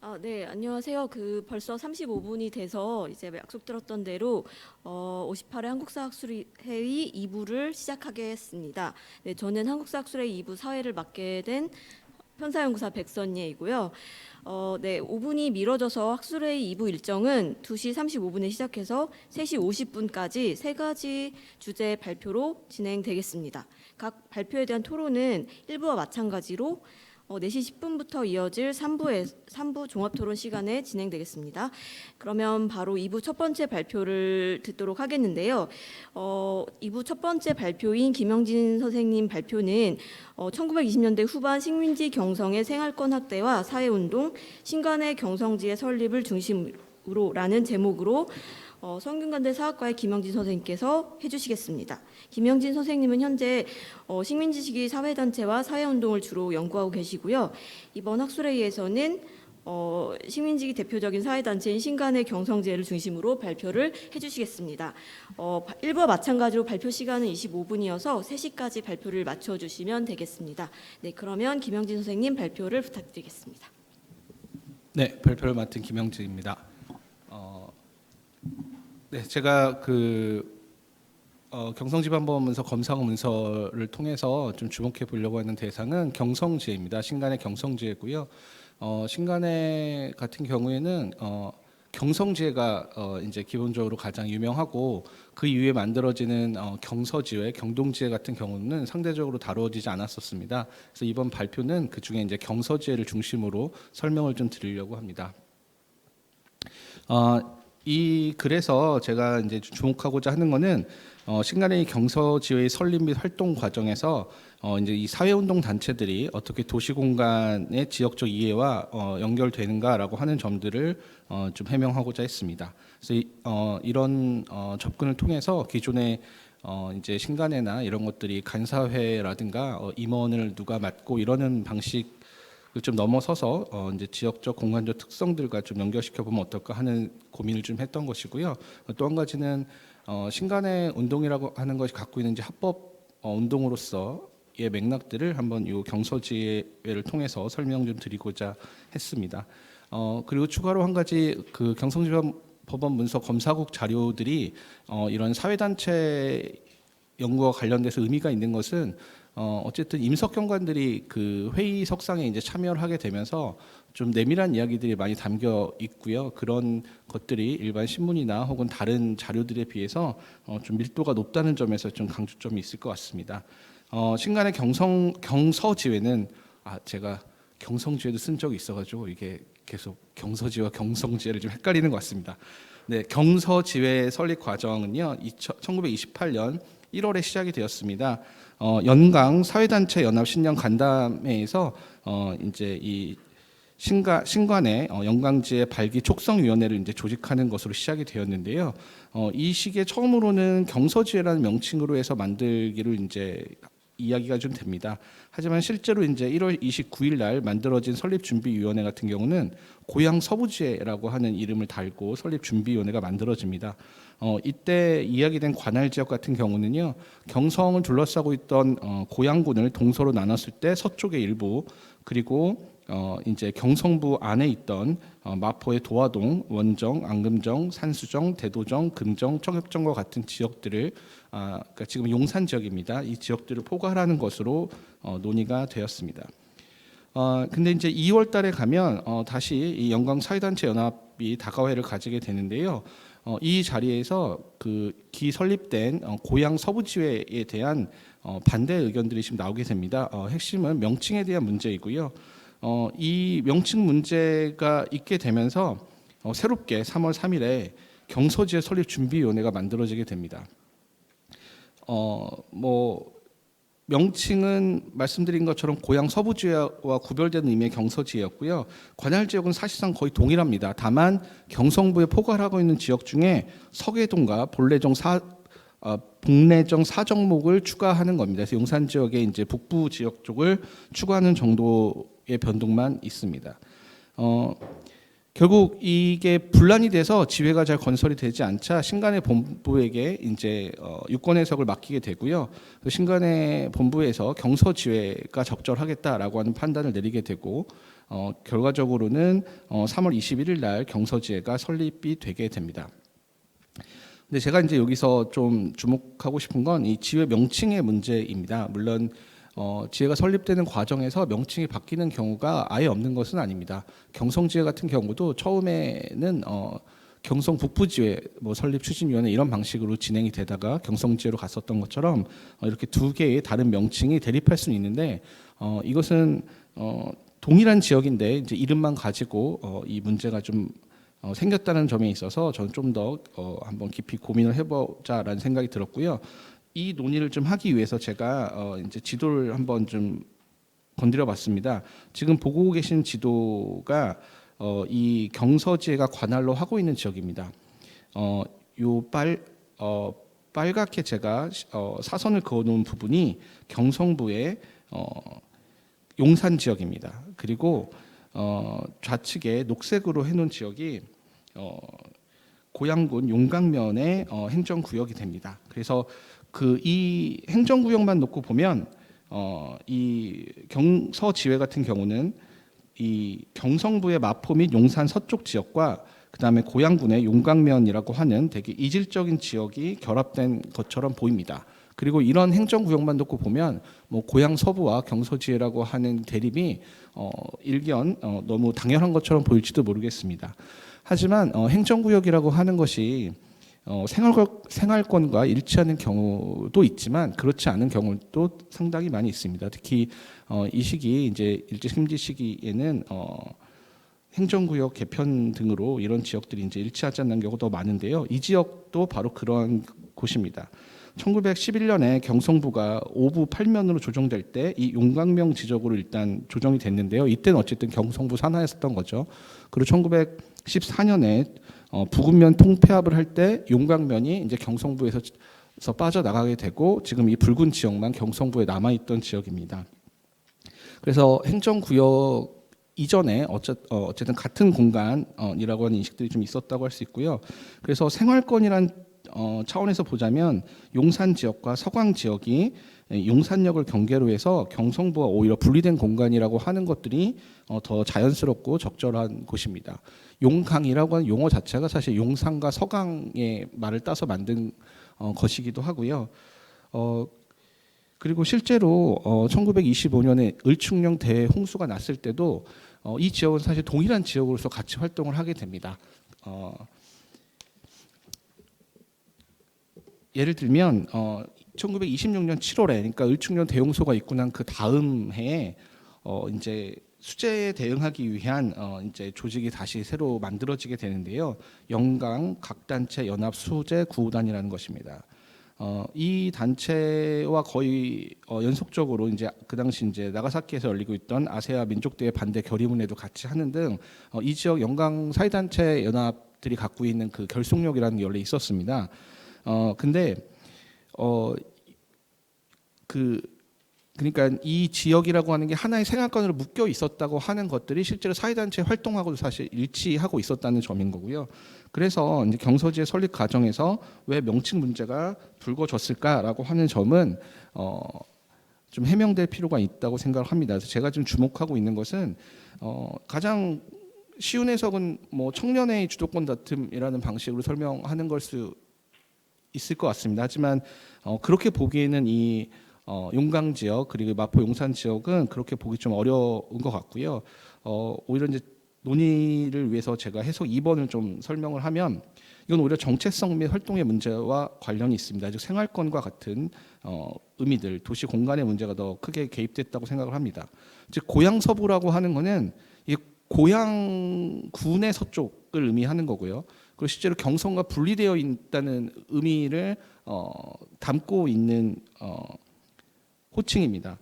아, 네, 안녕하세요. 그 벌써 35분이 돼서 이제 약속 들었던 대로 어, 58회 한국사학술회의 2부를 시작하겠습니다. 네, 저는 한국사학술회의 2부 사회를 맡게 된 편사연구사 백선예이고요. 어, 네, 5분이 미뤄져서 학술회의 2부 일정은 2시 35분에 시작해서 3시 50분까지 세 가지 주제 발표로 진행되겠습니다. 각 발표에 대한 토론은 1부와 마찬가지로 어, 4시 10분부터 이어질 3부에 3부 종합 토론 시간에 진행되겠습니다. 그러면 바로 2부 첫 번째 발표를 듣도록 하겠는데요. 어, 2부 첫 번째 발표인 김영진 선생님 발표는 어, 1920년대 후반 식민지 경성의 생활권 확대와 사회운동, 신관의 경성지의 설립을 중심으로라는 제목으로 어, 성균관대 사학과의 김영진 선생님께서 해주시겠습니다. 김영진 선생님은 현재 어, 식민지시기 사회단체와 사회운동을 주로 연구하고 계시고요. 이번 학술회의에서는 어, 식민지기 대표적인 사회단체인 신간의 경성제를 중심으로 발표를 해주시겠습니다. 어, 1부와 마찬가지로 발표 시간은 25분이어서 3시까지 발표를 마쳐주시면 되겠습니다. 네, 그러면 김영진 선생님 발표를 부탁드리겠습니다. 네, 발표를 맡은 김영진입니다. 어, 네, 제가 그 어, 경성지방법원문서 검사고 문서를 통해서 좀 주목해 보려고 하는 대상은 경성지입니다. 신간의 경성지고요. 어, 신간의 같은 경우에는 어, 경성지가 어, 이제 기본적으로 가장 유명하고 그 이후에 만들어지는 어, 경서지회, 경동지회 같은 경우는 상대적으로 다루어지지 않았었습니다. 그래서 이번 발표는 그 중에 이제 경서지회를 중심으로 설명을 좀 드리려고 합니다. 어, 이 글에서 제가 이제 주목하고자 하는 거는 어, 신간의 경서지회의 설립 및 활동 과정에서 어, 이제 이 사회운동 단체들이 어떻게 도시 공간의 지역적 이해와 어, 연결되는가라고 하는 점들을 어, 좀 해명하고자 했습니다. 그래서 이, 어, 이런 어, 접근을 통해서 기존의 어, 이제 신간회나 이런 것들이 간사회라든가 어, 임원을 누가 맡고 이러는 방식 좀 넘어서서 어 이제 지역적 공간적 특성들과 좀 연결시켜 보면 어떨까 하는 고민을 좀 했던 것이고요. 또 한 가지는 어 신간의 운동이라고 하는 것이 갖고 있는 이제 합법 어 운동으로서 의 맥락들을 한번 이 경서지회를 통해서 설명 좀 드리고자 했습니다. 어 그리고 추가로 한 가지 그 경성지방 법원 문서 검사국 자료들이 어 이런 사회단체 연구와 관련돼서 의미가 있는 것은 어 어쨌든 임석 경관들이 그 회의 석상에 이제 참여를 하게 되면서 좀 내밀한 이야기들이 많이 담겨 있고요. 그런 것들이 일반 신문이나 혹은 다른 자료들에 비해서 어 좀 밀도가 높다는 점에서 좀 강조점이 있을 것 같습니다. 어 신간의 경성 경서지회는 아 제가 경성지회도 쓴 적이 있어가지고 이게 계속 경서지와 경성지회를 좀 헷갈리는 것 같습니다. 네, 경서지회 설립 과정은요, 1928년 1월에 시작이 되었습니다. 어, 연강 사회단체 연합 신년 간담회에서 어, 이제 이 신가, 신관의 어, 영광지의 발기 촉성위원회를 이제 조직하는 것으로 시작이 되었는데요. 어, 이 시기에 처음으로는 경서지회라는 명칭으로 해서 만들기를 이제 이야기가 좀 됩니다. 하지만 실제로 이제 1월 29일 날 만들어진 설립준비위원회 같은 경우는 고향 서부지회라고 하는 이름을 달고 설립준비위원회가 만들어집니다. 어, 이때 이야기된 관할 지역 같은 경우는요 경성을 둘러싸고 있던 어, 고양군을 동서로 나눴을 때 서쪽의 일부 그리고 어, 이제 경성부 안에 있던 어, 마포의 도화동, 원정, 안금정, 산수정, 대도정, 금정, 청협정과 같은 지역들을 아, 그러니까 지금 용산 지역입니다. 이 지역들을 포괄하는 것으로 어, 논의가 되었습니다. 어, 근데 이제 2월달에 가면 어, 다시 이 영광 사회단체 연합이 다가회를 가지게 되는데요. 어, 이 자리에서 그 기 설립된 어, 고향 서부지회에 대한 어, 반대 의견들이 지금 나오게 됩니다. 어, 핵심은 명칭에 대한 문제이고요. 어, 이 명칭 문제가 있게 되면서 어, 새롭게 3월 3일에 경서지회 설립 준비위원회가 만들어지게 됩니다. 어, 뭐 명칭은 말씀드린 것처럼 고향 서부지회와 구별되는 의미의 경서지회였고요. 관할 지역은 사실상 거의 동일합니다. 다만 경성부에 포괄하고 있는 지역 중에 서계동과 본래정 사 어, 북내정 사정목을 추가하는 겁니다. 그래서 용산 지역의 이제 북부 지역 쪽을 추가하는 정도의 변동만 있습니다. 어, 결국 이게 분란이 돼서 지회가 잘 건설이 되지 않자 신간의 본부에게 이제 어, 유권 해석을 맡기게 되고요. 그 신간의 본부에서 경서 지회가 적절하겠다라고 하는 판단을 내리게 되고 어, 결과적으로는 어, 3월 21일 날 경서 지회가 설립이 되게 됩니다. 근데 제가 이제 여기서 좀 주목하고 싶은 건 이 지회 명칭의 문제입니다. 물론 어, 지회가 설립되는 과정에서 명칭이 바뀌는 경우가 아예 없는 것은 아닙니다. 경성지회 같은 경우도 처음에는 어, 경성 북부지회 뭐 설립 추진위원회 이런 방식으로 진행이 되다가 경성지회로 갔었던 것처럼 어, 이렇게 두 개의 다른 명칭이 대립할 수는 있는데 어, 이것은 어, 동일한 지역인데 이제 이름만 가지고 어, 이 문제가 좀 어, 생겼다는 점에 있어서 저는 좀 더 어, 한번 깊이 고민을 해보자라는 생각이 들었고요. 이 논의를 좀 하기 위해서 제가 어, 이제 지도를 한번 좀 건드려 봤습니다. 지금 보고 계신 지도가 어, 이 경서지회가 관할로 하고 있는 지역입니다. 어, 요 빨 어, 빨갛게 제가 어, 사선을 그어 놓은 부분이 경성부의 어, 용산 지역입니다. 그리고 어, 좌측에 녹색으로 해 놓은 지역이 어, 고양군 용강면의 어, 행정구역이 됩니다. 그래서 그 이 행정구역만 놓고 보면 어, 이 경서 지회 같은 경우는 이 경성부의 마포 및 용산 서쪽 지역과 그다음에 고양군의 용강면이라고 하는 되게 이질적인 지역이 결합된 것처럼 보입니다. 그리고 이런 행정구역만 놓고 보면 뭐 고양 서부와 경서지회라고 하는 대립이 어, 일견 어, 너무 당연한 것처럼 보일지도 모르겠습니다. 하지만 어, 행정구역이라고 하는 것이 어, 생활, 생활권 과 일치하는 경우도 있지만 그렇지 않은 경우도 상당히 많이 있습니다. 특히 어, 이 시기 이제 일제 심지 시기에는 어, 행정구역 개편 등으로 이런 지역들이 이제 일치하지 않는 경우가 더 많은데요. 이 지역도 바로 그런 곳입니다. 1911년에 경성부가 5부 8면으로 조정될 때 이 용광명 지적으로 일단 조정이 됐는데요. 이때는 어쨌든 경성부 산하였었던 거죠. 그리고 1914년에 어, 부군면 통폐합을 할 때 용광면이 이제 경성부에서 서 빠져나가게 되고 지금 이 붉은 지역만 경성부에 남아있던 지역입니다. 그래서 행정구역 이전에 어, 어쨌든 같은 공간이라고 하는 인식들이 좀 있었다고 할 수 있고요. 그래서 생활권이란 어, 차원에서 보자면 용산 지역과 서광 지역이 용산역을 경계로 해서 경성부와 오히려 분리된 공간이라고 하는 것들이 어, 더 자연스럽고 적절한 곳입니다. 용강이라고 하는 용어 자체가 사실 용산과 서강의 말을 따서 만든 어, 것이기도 하고요. 어, 그리고 실제로 어, 1925년에 을충령 대홍수가 났을 때도 어, 이 지역은 사실 동일한 지역으로서 같이 활동을 하게 됩니다. 어, 예를 들면 어, 1926년 7월에 그러니까 을충령 대홍수가 있고 난 그 다음 해에 어, 이제 수재에 대응하기 위한 어, 이제 조직이 다시 새로 만들어지게 되는데요. 영강 각단체 연합 수재 구단이라는 것입니다. 어, 이 단체와 거의 어, 연속적으로 이제 그 당시 이제 나가사키에서 열리고 있던 아세아 민족대회 반대 결의문에도 같이 하는 등 어, 이 지역 영강 사회단체 연합들이 갖고 있는 그 결속력이라는 게 원래 있었습니다. 어 근데 어 그 그러니까 이 지역이라고 하는 게 하나의 생활권으로 묶여 있었다고 하는 것들이 실제로 사회단체 활동하고도 사실 일치하고 있었다는 점인 거고요. 그래서 이제 경서지의 설립 과정에서 왜 명칭 문제가 불거졌을까라고 하는 점은 어, 좀 해명될 필요가 있다고 생각을 합니다. 그래서 제가 지금 주목하고 있는 것은 어, 가장 쉬운 해석은 뭐 청년의 주도권 다툼이라는 방식으로 설명하는 걸 수 있을 것 같습니다. 하지만 어, 그렇게 보기에는 이 어, 용강 지역 그리고 마포 용산 지역은 그렇게 보기 좀 어려운 것 같고요. 어, 오히려 이제 논의를 위해서 제가 해석 2번을 좀 설명을 하면 이건 오히려 정체성 및 활동의 문제와 관련이 있습니다. 즉 생활권과 같은 어, 의미들, 도시 공간의 문제가 더 크게 개입됐다고 생각을 합니다. 즉 고향 서부라고 하는 거는 이 고향 군의 서쪽을 의미하는 거고요. 그리고 실제로 경성과 분리되어 있다는 의미를 어, 담고 있는 어, 호칭입니다.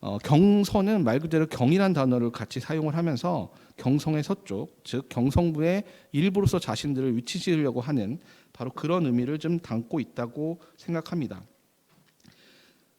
어, 경서는 말 그대로 경이란 단어를 같이 사용을 하면서 경성의 서쪽, 즉 경성부의 일부로서 자신들을 위치 지으려고 하는 바로 그런 의미를 좀 담고 있다고 생각합니다.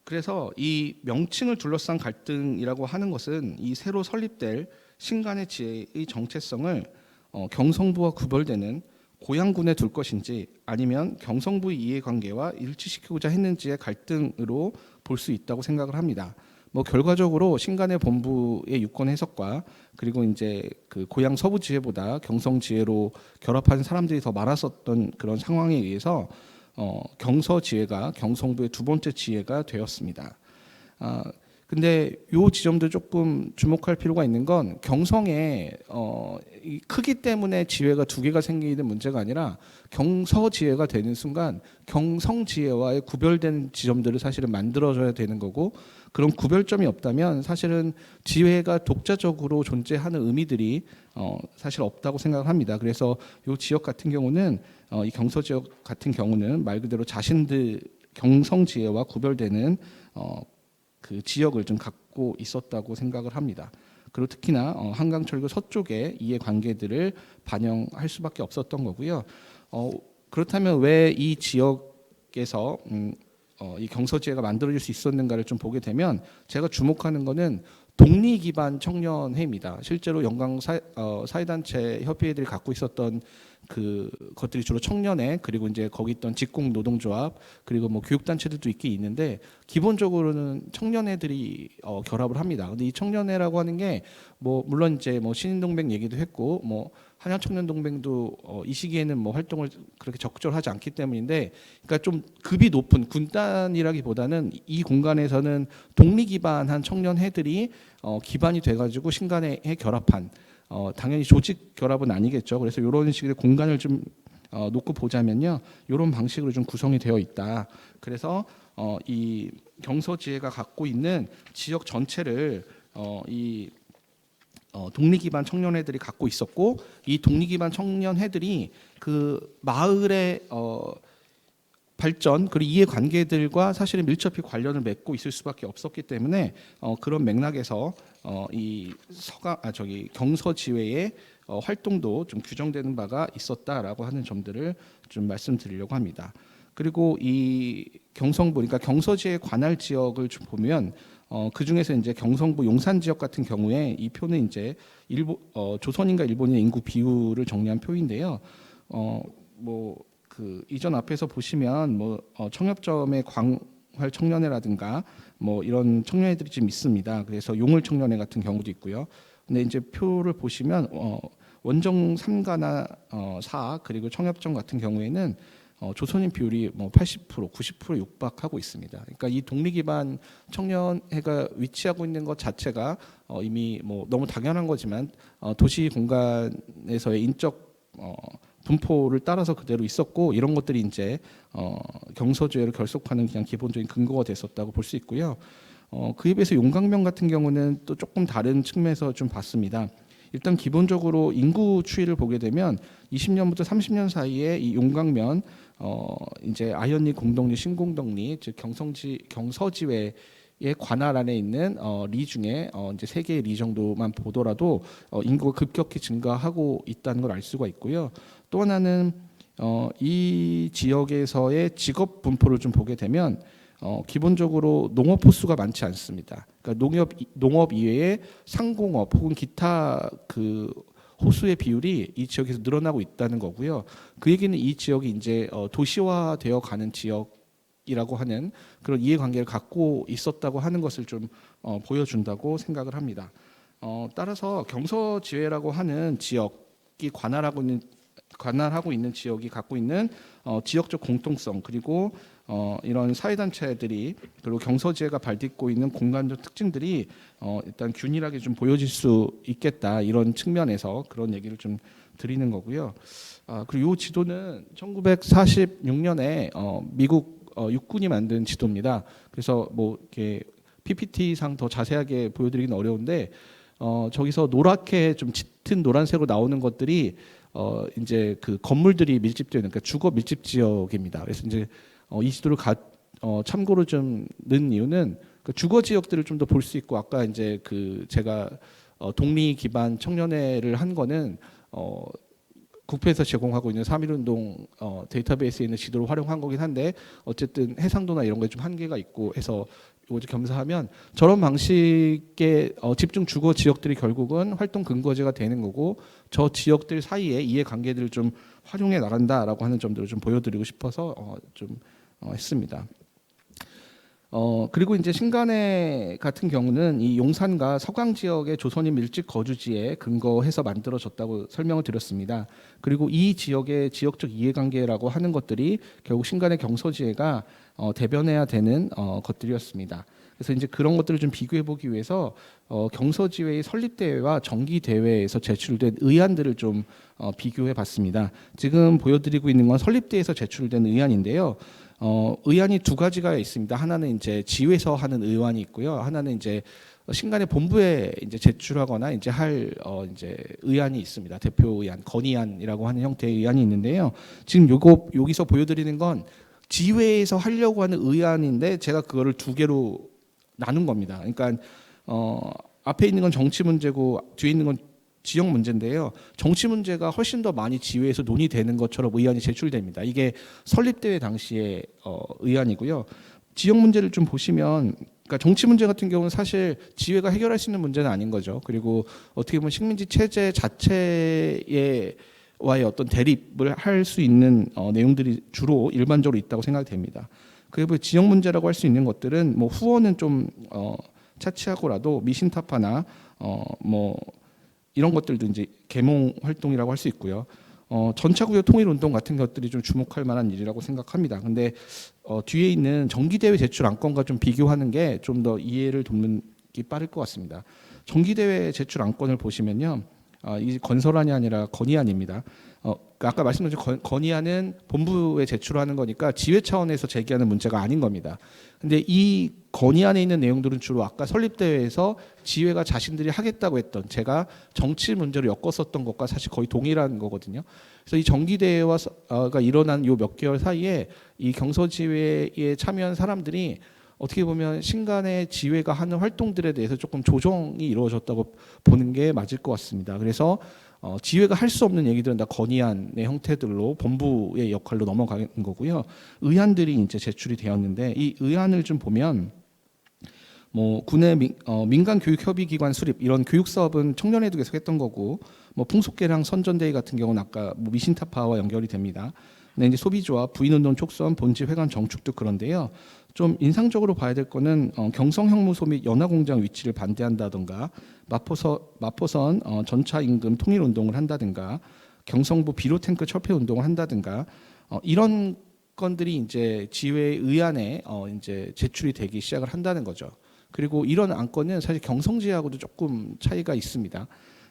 그래서 이 명칭을 둘러싼 갈등이라고 하는 것은 이 새로 설립될 신간의 지혜의 정체성을 어, 경성부와 구별되는 고양군에 둘 것인지 아니면 경성부의 이해관계와 일치시키고자 했는지의 갈등으로 볼 수 있다고 생각을 합니다. 뭐 결과적으로 신간의 본부의 유권 해석과 그리고 이제 그 고향 서부 지회보다 경성 지회로 결합한 사람들이 더 많았었던 그런 상황에 의해서 어, 경서 지회가 경성부의 두 번째 지회가 되었습니다. 아, 근데 요 지점도 조금 주목할 필요가 있는 건 경성의 어, 이 크기 때문에 지회가 두 개가 생기는 문제가 아니라 경서 지회가 되는 순간 경성 지회와의 구별된 지점들을 사실은 만들어줘야 되는 거고 그런 구별점이 없다면 사실은 지회가 독자적으로 존재하는 의미들이 어, 사실 없다고 생각을 합니다. 그래서 요 지역 같은 경우는 어, 이 경서 지역 같은 경우는 말 그대로 자신들 경성 지회와 구별되는 어, 그 지역을 좀 갖고 있었다고 생각을 합니다. 그리고 특히나 어, 한강철도 서쪽의 이해 관계들을 반영할 수밖에 없었던 거고요. 어, 그렇다면 왜 이 지역에서 음, 어, 이 경서지회가 만들어질 수 있었는가를 좀 보게 되면 제가 주목하는 거는 독리 기반 청년회입니다. 실제로 영광 사, 어, 사회단체 협의회들이 갖고 있었던 그 것들이 주로 청년회 그리고 이제 거기 있던 직공 노동조합 그리고 뭐 교육단체들도 있긴 있는데 기본적으로는 청년회들이 어, 결합을 합니다. 근데 이 청년회라고 하는 게 뭐 물론 이제 뭐 신인동맹 얘기도 했고 뭐 한양 청년 동맹도 어, 이 시기에는 뭐 활동을 그렇게 적절하지 않기 때문인데 그러니까 좀 급이 높은 군단이라기보다는 이 공간에서는 독리 기반한 청년회들이 어, 기반이 돼 가지고 신간에 결합한 어, 당연히 조직 결합은 아니겠죠. 그래서 이런 식의 공간을 좀 어, 놓고 보자면요, 이런 방식으로 좀 구성이 되어 있다. 그래서 어, 이 경서지회가 갖고 있는 지역 전체를 어, 이 어, 독립 기반 청년회들이 갖고 있었고 이 독립 기반 청년회들이 그 마을의 어, 발전 그리고 이해 관계들과 사실은 밀접히 관련을 맺고 있을 수밖에 없었기 때문에 어, 그런 맥락에서 어, 이 서가 아 저기 경서 지회의 어, 활동도 좀 규정되는 바가 있었다라고 하는 점들을 좀 말씀드리려고 합니다. 그리고 이 경성부 그러니까 경서지의 관할 지역을 좀 보면 어, 그 중에서 이제 경성부 용산 지역 같은 경우에 이 표는 이제 일본 어, 조선인과 일본인의 인구 비율을 정리한 표인데요. 어, 뭐 그 이전 앞에서 보시면 뭐 어, 청협점의 광활 청년회라든가 뭐 이런 청년회들이 좀 있습니다. 그래서 용을 청년회 같은 경우도 있고요. 근데 이제 표를 보시면 어, 원정 3가나 어, 4 그리고 청협점 같은 경우에는 어, 조선인 비율이 뭐 80%, 90% 육박하고 있습니다. 그러니까 이 독립 기반 청년회가 위치하고 있는 것 자체가 어, 이미 뭐 너무 당연한 거지만 어, 도시 공간에서의 인적 어, 분포를 따라서 그대로 있었고 이런 것들이 이제 어, 경서주의를 결속하는 그냥 기본적인 근거가 됐었다고 볼 수 있고요. 어, 그에 비해서 용강명 같은 경우는 또 조금 다른 측면에서 좀 봤습니다. 일단 기본적으로 인구 추이를 보게 되면 20년부터 30년 사이에 이 용강면 어 이제 아현리 공동리 신공동리 즉 경성지 경서지회 의 관할 안에 있는 어, 리 중에 어, 이제 세 개의 리 정도만 보더라도 어, 인구가 급격히 증가하고 있다는 걸 알 수가 있고요. 또 하나는 어, 이 지역에서의 직업 분포를 좀 보게 되면 어, 기본적으로 농업 호수가 많지 않습니다. 그러니까 농업 농업 이외에 상공업 혹은 기타 그 호수의 비율이 이 지역에서 늘어나고 있다는 거고요. 그 얘기는 이 지역이 이제 어, 도시화되어 가는 지역이라고 하는 그런 이해관계를 갖고 있었다고 하는 것을 좀 어, 보여준다고 생각을 합니다. 어, 따라서 경서지회라고 하는 지역이 관할하고 있는 관할하고 있는 지역이 갖고 있는 어, 지역적 공통성 그리고 어, 이런 사회단체들이 그리고 경서지회가 발딛고 있는 공간적 특징들이 어, 일단 균일하게 좀 보여질 수 있겠다 이런 측면에서 그런 얘기를 좀 드리는 거고요. 아, 그리고 이 지도는 1946년에 어, 미국 어, 육군이 만든 지도입니다. 그래서 뭐 이렇게 PPT상 더 자세하게 보여드리기는 어려운데 어, 저기서 노랗게 좀 짙은 노란색으로 나오는 것들이 어, 이제 그 건물들이 밀집되어 있는 그러니까 주거 밀집 지역입니다. 그래서 이제 어, 이 지도를 가, 어, 참고로 좀 넣은 이유는 그 주거 지역들을 좀 더 볼 수 있고 아까 이제 그 제가 어, 독립 기반 청년회를 한 거는 어, 국회에서 제공하고 있는 3.1운동 어, 데이터베이스에 있는 지도를 활용한 거긴 한데 어쨌든 해상도나 이런 거에 좀 한계가 있고 해서 요지 겸사하면 저런 방식의 어, 집중 주거 지역들이 결국은 활동 근거지가 되는 거고 저 지역들 사이에 이해관계들을 좀 활용해 나간다라고 하는 점들을 좀 보여드리고 싶어서 어, 좀 어, 했습니다. 어 그리고 이제 신간에 같은 경우는 이 용산과 서강 지역의 조선인 밀집 거주지에 근거해서 만들어졌다고 설명을 드렸습니다. 그리고 이 지역의 지역적 이해관계라고 하는 것들이 결국 신간의 경서지회가 어, 대변해야 되는 어, 것들이었습니다. 그래서 이제 그런 것들을 좀 비교해 보기 위해서 어, 경서지회의 설립 대회와 정기 대회에서 제출된 의안들을 좀 어, 비교해 봤습니다. 지금 보여드리고 있는 건 설립 대회에서 제출된 의안인데요. 어, 의안이 두 가지가 있습니다. 하나는 이제 지회에서 하는 의안이 있고요. 하나는 이제 신간의 본부에 이제 제출하거나 이제 할 어, 이제 의안이 있습니다. 대표 의안, 건의안이라고 하는 형태의 의안이 있는데요. 지금 요거 여기서 보여드리는 건 지회에서 하려고 하는 의안인데 제가 그거를 두 개로 나눈 겁니다. 그러니까 어, 앞에 있는 건 정치 문제고 뒤에 있는 건 지역 문제인데요. 정치 문제가 훨씬 더 많이 지회에서 논의되는 것처럼 의안이 제출됩니다. 이게 설립 대회 당시의 어, 의안이고요. 지역 문제를 좀 보시면 그러니까 정치 문제 같은 경우는 사실 지회가 해결할 수 있는 문제는 아닌 거죠. 그리고 어떻게 보면 식민지 체제 자체에 와의 어떤 대립을 할 수 있는 어, 내용들이 주로 일반적으로 있다고 생각이 됩니다. 그리고 뭐 지역 문제라고 할 수 있는 것들은 뭐 후원은 좀 어, 차치하고라도 미신타파나 어, 뭐 이런 것들도 이제 계몽 활동이라고 할 수 있고요. 어, 전차구역 통일 운동 같은 것들이 좀 주목할 만한 일이라고 생각합니다. 근데 어, 뒤에 있는 정기대회 제출 안건과 좀 비교하는 게 좀 더 이해를 돕는 게 빠를 것 같습니다. 정기대회 제출 안건을 보시면요. 아, 이 건설안이 아니라 건의안입니다. 어, 그 아까 말씀드린 건, 건의안은 본부에 제출하는 거니까 지회 차원에서 제기하는 문제가 아닌 겁니다. 근데 이 건의안에 있는 내용들은 주로 아까 설립대회에서 지회가 자신들이 하겠다고 했던 제가 정치 문제로 엮었었던 것과 사실 거의 동일한 거거든요. 그래서 이 정기대회가 일어난 요 몇 개월 사이에 이 경서지회에 참여한 사람들이 어떻게 보면 신간의 지회가 하는 활동들에 대해서 조금 조정이 이루어졌다고 보는 게 맞을 것 같습니다. 그래서 어, 지회가 할 수 없는 얘기들은 다 건의안의 형태들로 본부의 역할로 넘어가는 거고요. 의안들이 이제 제출이 되었는데 이 의안을 좀 보면 뭐 군의 민, 어, 민간 교육 협의 기관 수립 이런 교육 사업은 청년회도 계속 했던 거고 뭐 풍속계랑 선전대회 같은 경우는 아까 뭐 미신타파와 연결이 됩니다. 근데 이제 소비조합, 부인운동 촉선, 본지 회관 정축도 그런데요. 좀 인상적으로 봐야 될 거는 어, 경성 형무소 및 연화공장 위치를 반대한다던가 마포서, 마포선 어, 전차 임금 통일 운동을 한다든가 경성부 비료 탱크 철폐 운동을 한다든가 어, 이런 건들이 이제 지회 의안에 어, 이제 제출이 되기 시작을 한다는 거죠. 그리고 이런 안건은 사실 경성지하고도 조금 차이가 있습니다.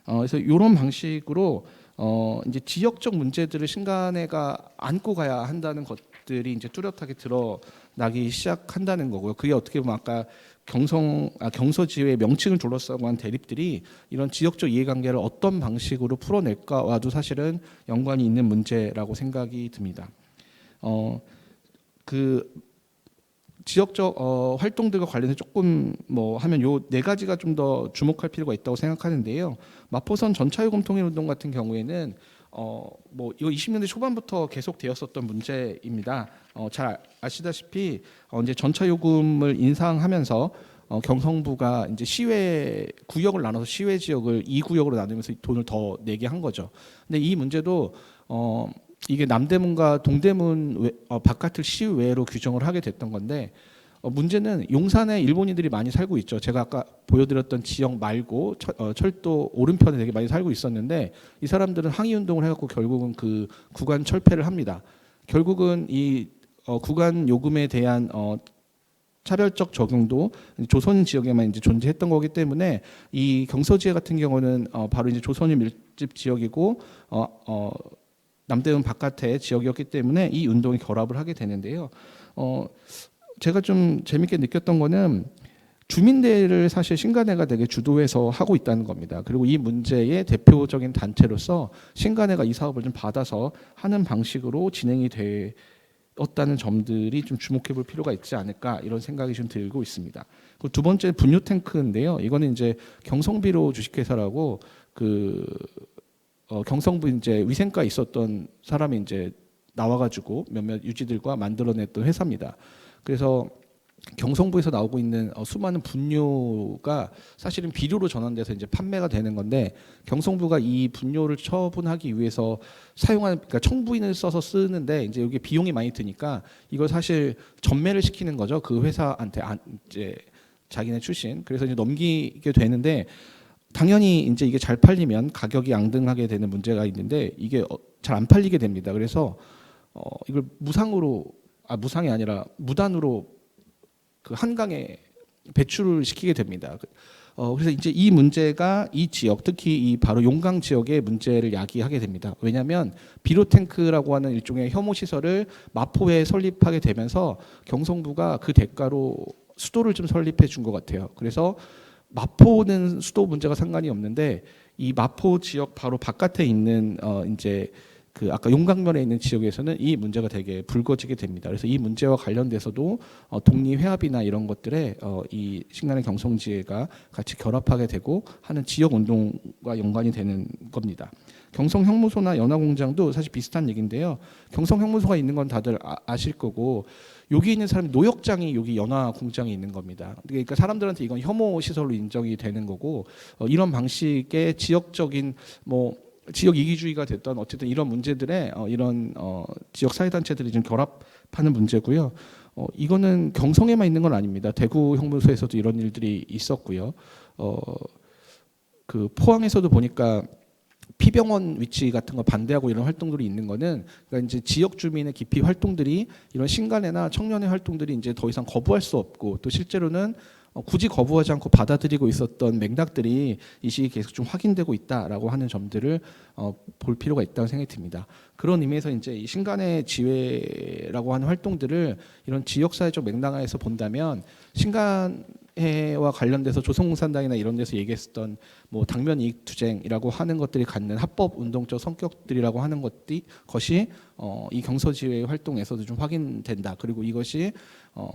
어, 그래서 이런 방식으로 어, 이제 지역적 문제들을 신간회가 안고 가야 한다는 것들이 이제 뚜렷하게 드러 나기 시작한다는 거고요. 그게 어떻게 보면 아까 경성 아, 경서지회 명칭을 둘러싸고 한 대립들이 이런 지역적 이해관계를 어떤 방식으로 풀어낼까와도 사실은 연관이 있는 문제라고 생각이 듭니다. 어, 그 지역적 어, 활동들과 관련해서 조금 뭐 하면 요 네 가지가 좀 더 주목할 필요가 있다고 생각하는데요. 마포선 전차요금 통일 운동 같은 경우에는 어, 뭐 이거 20년대 초반부터 계속 되었었던 문제입니다. 어, 잘 아시다시피 어, 이제 전차 요금을 인상하면서 어, 경성부가 이제 시외 구역을 나눠서 시외 지역을 2구역으로 나누면서 돈을 더 내게 한 거죠. 근데 이 문제도 어, 이게 남대문과 동대문 외, 어, 바깥을 시외로 규정을 하게 됐던 건데 어, 문제는 용산에 일본인들이 많이 살고 있죠. 제가 아까 보여드렸던 지역 말고 철, 어, 철도 오른편에 되게 많이 살고 있었는데 이 사람들은 항의 운동을 해갖고 결국은 그 구간 철폐를 합니다. 결국은 이 어, 구간 요금에 대한 어, 차별적 적용도 조선 지역에만 이제 존재했던 거기 때문에 이 경서지회 같은 경우는 어, 바로 이제 조선인 밀집 지역이고 어, 어, 남대문 바깥의 지역이었기 때문에 이 운동에 결합을 하게 되는데요. 어, 제가 좀 재밌게 느꼈던 거는 주민대회를 사실 신간회가 되게 주도해서 하고 있다는 겁니다. 그리고 이 문제의 대표적인 단체로서 신간회가 이 사업을 좀 받아서 하는 방식으로 진행이 되 었다는 점들이 좀 주목해 볼 필요가 있지 않을까 이런 생각이 좀 들고 있습니다. 두 번째 분유 탱크인데요. 이거는 이제 경성비료 주식회사라고 그 어, 경성부 이제 위생과 있었던 사람이 이제 나와가지고 몇몇 유지들과 만들어냈던 회사입니다. 그래서 경성부에서 나오고 있는 어, 수많은 분뇨가 사실은 비료로 전환돼서 이제 판매가 되는 건데 경성부가 이 분뇨를 처분하기 위해서 사용하는 그러니까 청부인을 써서 쓰는데 이제 여기 비용이 많이 드니까 이걸 사실 전매를 시키는 거죠 그 회사한테 안, 이제 자기네 출신 그래서 이제 넘기게 되는데 당연히 이제 이게 잘 팔리면 가격이 양등하게 되는 문제가 있는데 이게 잘안 팔리게 됩니다. 그래서 어 이걸 무상으로 아 무상이 아니라 무단으로 그 한강에 배출을 시키게 됩니다. 어 그래서 이제 이 문제가 이 지역 특히 이 바로 용강 지역의 문제를 야기하게 됩니다. 왜냐하면 비료 탱크라고 하는 일종의 혐오 시설을 마포에 설립하게 되면서 경성부가 그 대가로 수도를 좀 설립해 준 것 같아요. 그래서 마포는 수도 문제가 상관이 없는데 이 마포 지역 바로 바깥에 있는 어 이제 그 아까 용강면에 있는 지역에서는 이 문제가 되게 불거지게 됩니다. 그래서 이 문제와 관련돼서도 어 독립 회합이나 이런 것들에 어 이 신간의 경성지회가 같이 결합하게 되고 하는 지역 운동과 연관이 되는 겁니다. 경성 형무소나 연화공장도 사실 비슷한 얘기인데요. 경성 형무소가 있는 건 다들 아, 아실 거고 여기 있는 사람이 노역장이 여기 연화 공장이 있는 겁니다. 그러니까 사람들한테 이건 혐오 시설로 인정이 되는 거고 어, 이런 방식의 지역적인 뭐 지역 이기주의가 됐던 어쨌든 이런 문제들에 어, 이런 어, 지역 사회 단체들이 좀 결합하는 문제고요. 어, 이거는 경성에만 있는 건 아닙니다. 대구 형무소에서도 이런 일들이 있었고요. 어, 그 포항에서도 보니까 피병원 위치 같은 거 반대하고 이런 활동들이 있는 거는 그러니까 이제 지역 주민의 기피 활동들이 이런 신간회나 청년의 활동들이 이제 더 이상 거부할 수 없고 또 실제로는 어, 굳이 거부하지 않고 받아들이고 있었던 맥락들이 이 시기 계속 좀 확인되고 있다라고 하는 점들을 어, 볼 필요가 있다고 생각이 듭니다. 그런 의미에서 이제 이 신간의 지회라고 하는 활동들을 이런 지역사회적 맥락에서 본다면 신간회와 관련돼서 조선공산당이나 이런 데서 얘기했었던 뭐 당면 이익 투쟁이라고 하는 것들이 갖는 합법 운동적 성격들이라고 하는 것이 것이 어, 이 경서지회 활동에서도 좀 확인된다. 그리고 이것이 어,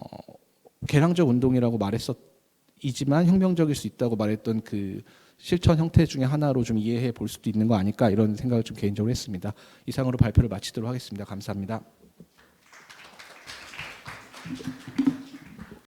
개량적 운동이라고 말했었이지만 혁명적일 수 있다고 말했던 그 실천 형태 중의 하나로 좀 이해해 볼 수도 있는 거 아닐까 이런 생각을 좀 개인적으로 했습니다. 이상으로 발표를 마치도록 하겠습니다. 감사합니다.